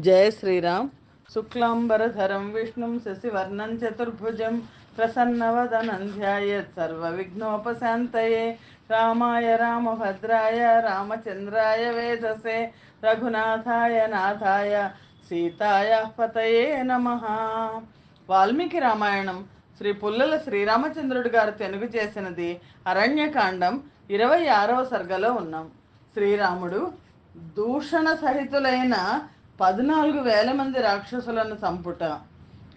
జయ శ్రీరామ్. శుక్లాంబరధరం విష్ణుం శశివర్ణం చతుర్భుజం ప్రసన్నవదనం ధ్యాయత్ సర్వవిఘ్నోపశాంతయే. రామాయ రామభద్రాయ రామచంద్రాయ వేదసే. రఘునాథాయ నాథాయ సీతాయ పతయే నమ. వాల్మీకి రామాయణం శ్రీ పుల్లల శ్రీరామచంద్రుడు గారు తెలుగు చేసినది అరణ్యకాండం ఇరవై ఆరవ సర్గలో ఉన్నాం. శ్రీరాముడు దూషణ సహితులైన పద్నాలుగు వేల మంది రాక్షసులను చంపుట.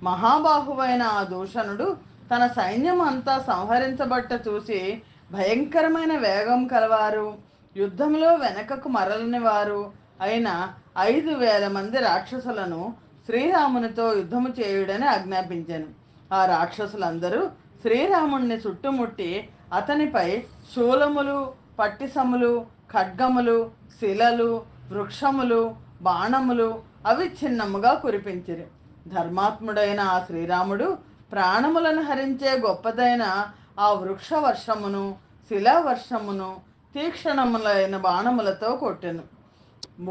మహాబాహువైన ఆ దూషణుడు తన సైన్యం అంతా సంహరించబట్ట చూసి భయంకరమైన వేగం కలవారు. యుద్ధంలో వెనకకు మరలని వారు అయిన ఐదు వేల మంది రాక్షసులను శ్రీరామునితో యుద్ధము చేయుడని ఆజ్ఞాపించాను. ఆ రాక్షసులందరూ శ్రీరాముణ్ణి చుట్టుముట్టి అతనిపై శూలములు పట్టిసములు ఖడ్గములు శిలలు వృక్షములు బాణములు అవిచ్ఛిన్నముగా కురిపించిరి. ధర్మాత్ముడైన ఆ శ్రీరాముడు ప్రాణములను హరించే గొప్పదైన ఆ వృక్ష వర్షమును శిలా వర్షమును తీక్షణములైన బాణములతో కొట్టెను.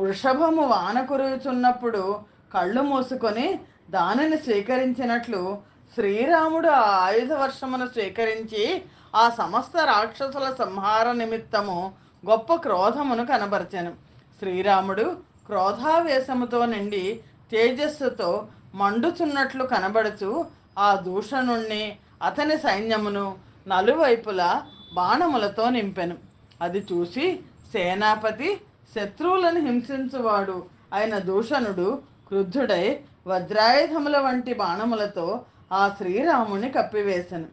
వృషభము వాన కురుచున్నప్పుడు కళ్ళు మూసుకొని దానిని స్వీకరించినట్లు శ్రీరాముడు ఆ ఆయుధ వర్షమును స్వీకరించి ఆ సమస్త రాక్షసుల సంహార నిమిత్తము గొప్ప క్రోధమును కనబరచెను. శ్రీరాముడు క్రోధావేశముతో నిండి తేజస్సుతో మండుచున్నట్లు కనబడుచు ఆ దూషణుణ్ణి అతని సైన్యమును నలువైపులా బాణములతో నింపెను. అది చూసి సేనాపతి శత్రువులను హింసించువాడు అయిన దూషణుడు క్రుద్ధుడై వజ్రాయుధముల వంటి బాణములతో ఆ శ్రీరాముని కప్పివేశను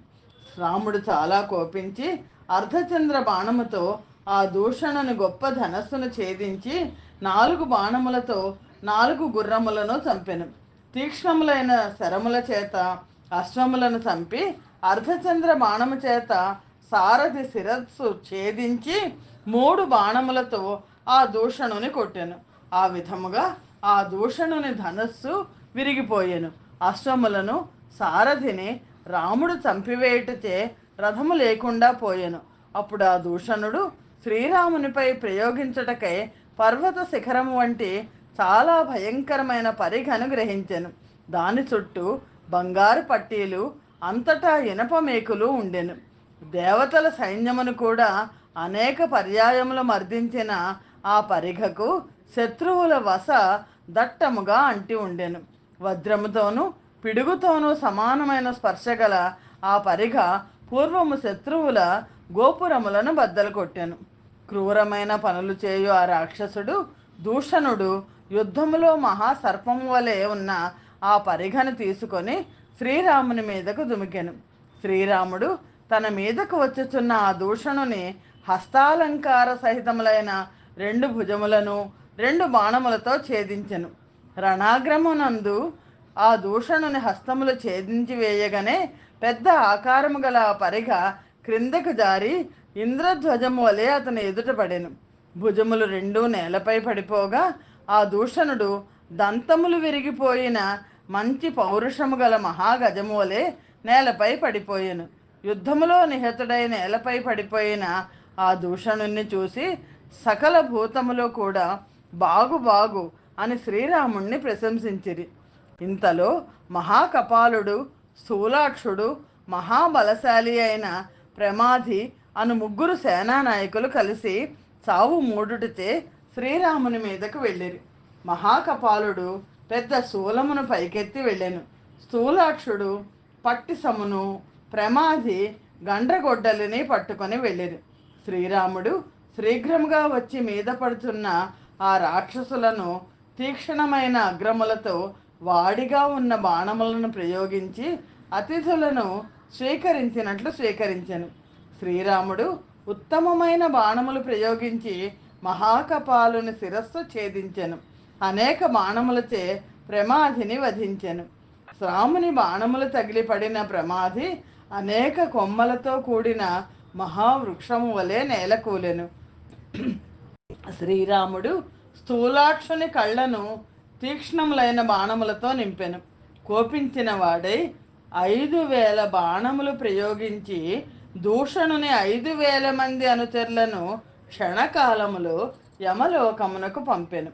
రాముడు చాలా కోపించి అర్ధచంద్ర బాణముతో ఆ దూషణను గొప్ప ధనస్సును ఛేదించి నాలుగు బాణములతో నాలుగు గుర్రములను చంపెను. తీక్ష్ణములైన శరముల చేత అశ్వములను చంపి అర్ధచంద్ర బాణము చేత సారథి శిరస్సు ఛేదించి మూడు బాణములతో ఆ దూషణుని కొట్టెను. ఆ విధముగా ఆ దూషణుని ధనస్సు విరిగిపోయెను. అశ్వములను సారథిని రాముడు చంపివేయుటచే రథము లేకుండా పోయెను. అప్పుడు ఆ దూషణుడు శ్రీరామునిపై ప్రయోగించుటకై పర్వత శిఖరము వంటి చాలా భయంకరమైన పరిఘను గ్రహించెను దాని చుట్టూ బంగారు పట్టీలు అంతటా ఇనప మేకులు ఉండెను. దేవతల సైన్యమును కూడా అనేక పర్యాయములు మర్దించిన ఆ పరిఘకు శత్రువుల వస దట్టముగా అంటి ఉండెను. వజ్రముతోనూ పిడుగుతోనూ సమానమైన స్పర్శ గల ఆ పరిఘ పూర్వము శత్రువుల గోపురములను బద్దలు కొట్టెను. క్రూరమైన పనులు చేయు ఆ రాక్షసుడు దూషణుడు యుద్ధములో మహాసర్పము వలె ఉన్న ఆ పరిఘను తీసుకొని శ్రీరాముని మీదకు దుమికెను. శ్రీరాముడు తన మీదకు వచ్చుచున్న ఆ దూషణుని హస్తాలంకార సహితములైన రెండు భుజములను రెండు బాణములతో ఛేదించెను. రణాగ్రమునందు ఆ దూషణుని హస్తములు ఛేదించి వేయగానే పెద్ద ఆకారము గల పరిఘ పరిగ క్రిందకు జారి ఇంద్రధ్వజము వలె అతని ఎదుట పడెను. భుజములు రెండూ నేలపై పడిపోగా ఆ దూషణుడు దంతములు విరిగిపోయిన మంచి పౌరుషము గల మహాగజము వలె నేలపై పడిపోయెను. యుద్ధములో నిహతుడై నేలపై పడిపోయిన ఆ దూషణుణ్ణి చూసి సకల భూతములో కూడా బాగు బాగు అని శ్రీరాముణ్ణి ప్రశంసించిరి. ఇంతలో మహాకపాలుడు స్థూలాక్షుడు మహాబలశాలి అయిన ప్రమాధి అను ముగ్గురు సేనానాయకులు కలిసి సావు మూడుటితే శ్రీరాముని మీదకు వెళ్ళిరి. మహాకపాలుడు పెద్ద శూలమును పైకెత్తి వెళ్ళాను. స్థూలాక్షుడు పట్టిసమును ప్రమాది గండ్రగొడ్డలిని పట్టుకొని వెళ్ళిరి. శ్రీరాముడు శీఘ్రముగా వచ్చి మీద పడుతున్న ఆ రాక్షసులను తీక్షణమైన అగ్రములతో వాడిగా ఉన్న బాణములను ప్రయోగించి అతిథులను స్వీకరించినట్లు స్వీకరించాను. శ్రీరాముడు ఉత్తమమైన బాణములు ప్రయోగించి మహాకపాలుని శిరస్సు ఛేదించెను. అనేక బాణములచే ప్రమాధిని వధించెను. రాముని బాణములు తగిలి పడిన ప్రమాది అనేక కొమ్మలతో కూడిన మహావృక్షము వలె నేలకూలెను. శ్రీరాముడు స్థూలాక్షుని కళ్ళను తీక్ష్ణములైన బాణములతో నింపెను. కోపించిన వాడై ఐదు వేల బాణములు ప్రయోగించి దూషణుని ఐదు వేల మంది అనుచరులను క్షణకాలములో యమలోకమునకు పంపెను.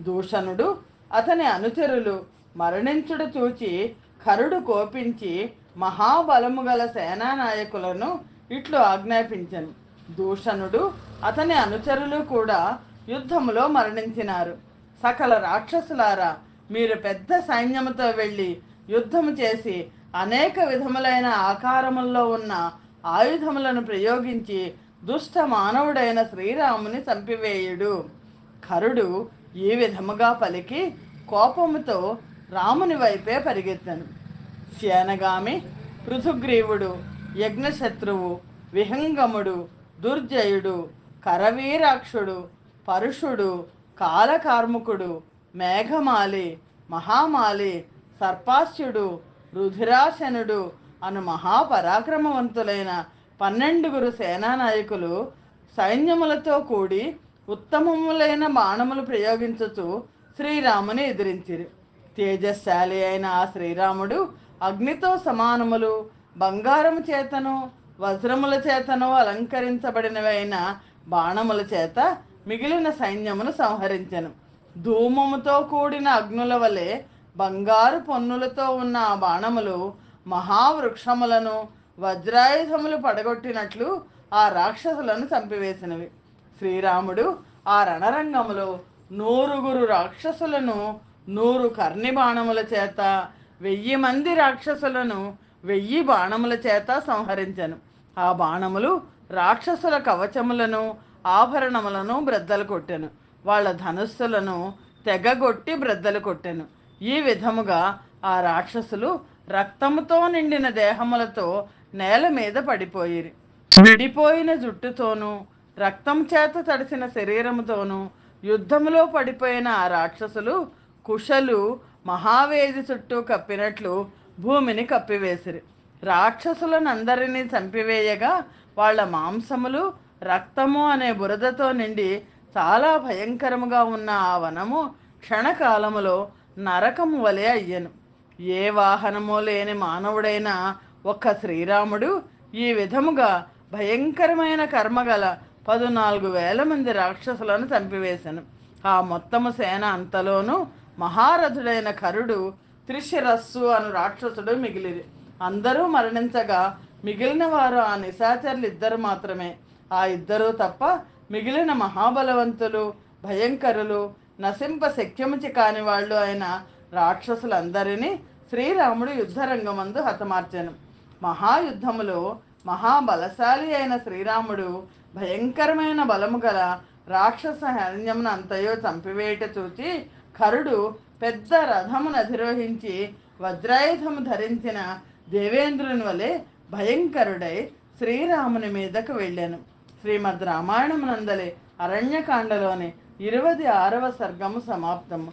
దూషణుడు అతని అనుచరులు మరణించుడు చూచి కరుడు కోపించి మహాబలము గల సేనానాయకులను ఇట్లు ఆజ్ఞాపించను. దూషణుడు అతని అనుచరులు కూడా యుద్ధములో మరణించినారు. సకల రాక్షసులారా మీరు పెద్ద సైన్యముతో వెళ్ళి యుద్ధము చేసి అనేక విధములైన ఆకారముల్లో ఉన్న ఆయుధములను ప్రయోగించి దుష్ట మానవుడైన శ్రీరాముని చంపివేయుడు. కరుడు ఈ విధముగా పలికి కోపముతో రాముని వైపే పరిగెత్తను. సేనగామి పృథుగ్రీవుడు యజ్ఞశత్రువు విహంగముడు దుర్జయుడు కరవీరాక్షుడు పరుషుడు కాలకార్ముకుడు మేఘమాలి మహామాలి సర్పాస్యుడు రుధిరాశనుడు అను మహాపరాక్రమవంతులైన పన్నెండుగురు సేనానాయకులు సైన్యములతో కూడి ఉత్తమములైన బాణములు ప్రయోగించుచు శ్రీరాముని ఎదిరించిరి. తేజశాలి అయిన ఆ శ్రీరాముడు అగ్నితో సమానములు బంగారము చేతను వజ్రముల చేతను అలంకరించబడినవైన బాణముల చేత మిగిలిన సైన్యమును సంహరించెను. ధూమముతో కూడిన అగ్నుల వలె బంగారు పొన్నులతో ఉన్న ఆ బాణములు మహావృక్షములను వజ్రాయుధములు పడగొట్టినట్లు ఆ రాక్షసులను చంపివేసినవి. శ్రీరాముడు ఆ రణరంగములో నూరుగురు రాక్షసులను నూరు కర్ణి బాణముల చేత వెయ్యి మంది రాక్షసులను వెయ్యి బాణముల చేత సంహరించను. ఆ బాణములు రాక్షసుల కవచములను ఆభరణములను బ్రద్దలు కొట్టెను. వాళ్ళ ధనుస్సులను తెగగొట్టి బ్రద్దలు కొట్టెను. ఈ విధముగా ఆ రాక్షసులు రక్తముతో నిండిన దేహములతో నేల మీద పడిపోయిరి. విడిపోయిన జుట్టుతోనూ రక్తం చేత తడిసిన శరీరముతోనూ యుద్ధములో పడిపోయిన ఆ రాక్షసులు కుశలు మహావేది చుట్టూ కప్పినట్లు భూమిని కప్పివేసిరి. రాక్షసులనందరినీ చంపివేయగా వాళ్ళ మాంసములు రక్తము అనే బురదతో నిండి చాలా భయంకరముగా ఉన్న ఆ వనము క్షణకాలములో నరకము వలె అయ్యను. ఏ వాహనమో లేని మానవుడైన ఒక్క శ్రీరాముడు ఈ విధముగా భయంకరమైన కర్మగల పదునాలుగు వేల మంది రాక్షసులను చంపివేశాను ఆ మొత్తము సేన అంతలోనూ మహారథుడైన కరుడు త్రిశిరస్సు అను రాక్షసుడు మిగిలిరి. అందరూ మరణించగా మిగిలిన వారు ఆ నిశాచరులు ఇద్దరు మాత్రమే. ఆ ఇద్దరు తప్ప మిగిలిన మహాబలవంతులు భయంకరులు నశింప శక్యముచి కాని వాళ్ళు అయిన రాక్షసులందరినీ శ్రీరాముడు యుద్ధరంగమందు హతమార్చను. మహాయుద్ధములో మహాబలశాలి అయిన శ్రీరాముడు భయంకరమైన బలము గల రాక్షస సైన్యమును అంతయో చంపివేయట చూచి కరుడు పెద్ద రథమును అధిరోహించి వజ్రాయుధము ధరించిన దేవేంద్రుని వలె భయంకరుడై శ్రీరాముని మీదకు వెళ్ళాను. శ్రీమద్ రామాయణమునందలి అరణ్యకాండలోని ఇరవై ఆరవ సర్గము సమాప్తము.